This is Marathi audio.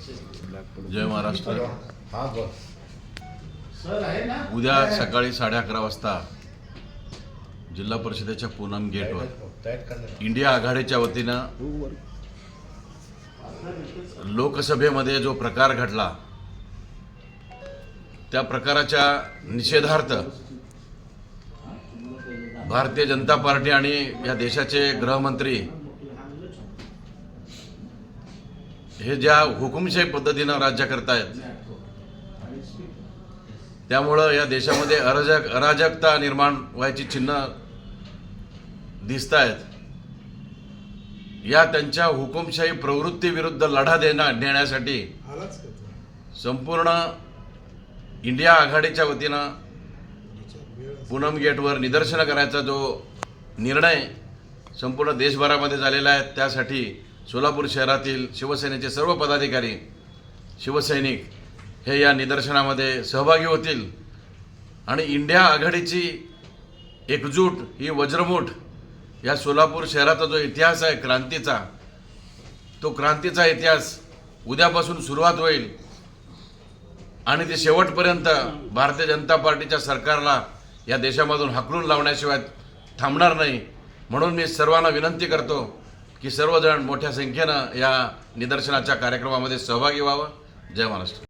जय महाराष्ट्र. हा बस उद्या सकाळी साडे अकरा वाजता जिल्हा परिषदेच्या पूनम गेटवर इंडिया आघाडीच्या वतीनं लोकसभेमध्ये जो प्रकार घडला त्या प्रकाराच्या निषेधार्थ भारतीय जनता पार्टी आणि या देशाचे गृहमंत्री हे ज्या हुकुमशाही पद्धतीनं राज्य करतायत त्यामुळं या देशामध्ये अराजक अराजकता निर्माण व्हायची चिन्ह दिसत आहेत या त्यांच्या हुकुमशाही प्रवृत्तीविरुद्ध लढा देण्या देण्यासाठी संपूर्ण इंडिया आघाडीच्या वतीनं पूनम गेटवर निदर्शनं करायचा जो निर्णय संपूर्ण देशभरामध्ये झालेला आहे त्यासाठी सोलापूर शहरातील शिवसेनेचे सर्व पदाधिकारी शिवसैनिक हे या निदर्शनामध्ये सहभागी होतील. आणि इंडिया आघाडीची एकजूट ही वज्रमूठ या सोलापूर शहराचा जो इतिहास आहे क्रांतीचा तो क्रांतीचा इतिहास उद्यापासून सुरुवात होईल. आणि ते शेवटपर्यंत भारतीय जनता पार्टीच्या सरकारला या देशामधून हाकलून लावण्याशिवाय थांबणार नाही. म्हणून मी सर्वांना विनंती करतो की सर्वजण मोठ्या संख्येनं या निदर्शनाच्या कार्यक्रमामध्ये सहभागी व्हावं. जय महाराष्ट्र.